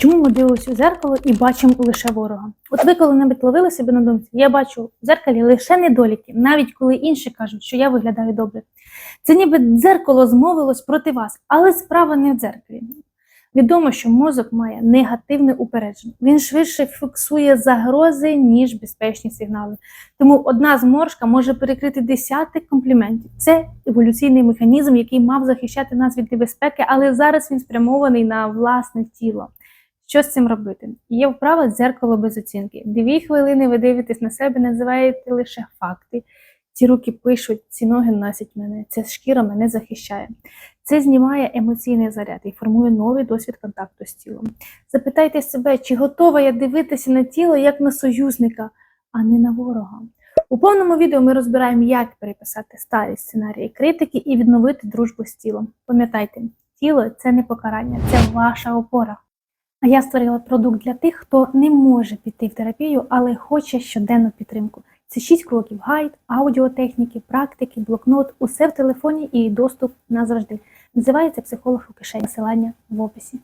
Чому ми дивимося у зеркало і бачимо лише ворога? От ви коли-небудь ловили себе на думці, я бачу в зеркалі лише недоліки, навіть коли інші кажуть, що я виглядаю добре. Це ніби дзеркало змовилось проти вас, але справа не в дзеркалі. Відомо, що мозок має негативне упередження. Він швидше фіксує загрози, ніж безпечні сигнали. Тому одна зморшка може перекрити десятки компліментів. Це еволюційний механізм, який мав захищати нас від небезпеки, але зараз він спрямований на власне тіло. Що з цим робити? Є вправа дзеркало без оцінки. Дві хвилини ви дивитесь на себе, називаєте лише факти. Ці руки пишуть, ці ноги носять мене, ця шкіра мене захищає. Це знімає емоційний заряд і формує новий досвід контакту з тілом. Запитайте себе, чи готова я дивитися на тіло як на союзника, а не на ворога. У повному відео ми розбираємо, як переписати старі сценарії критики і відновити дружбу з тілом. Пам'ятайте, тіло це не покарання, це ваша опора. А я створила продукт для тих, хто не може піти в терапію, але хоче щоденну підтримку. Це 6 кроків: гайд, аудіотехніки, практики, блокнот, усе в телефоні і доступ назавжди. Називається психолог у кишені. Посилання в описі.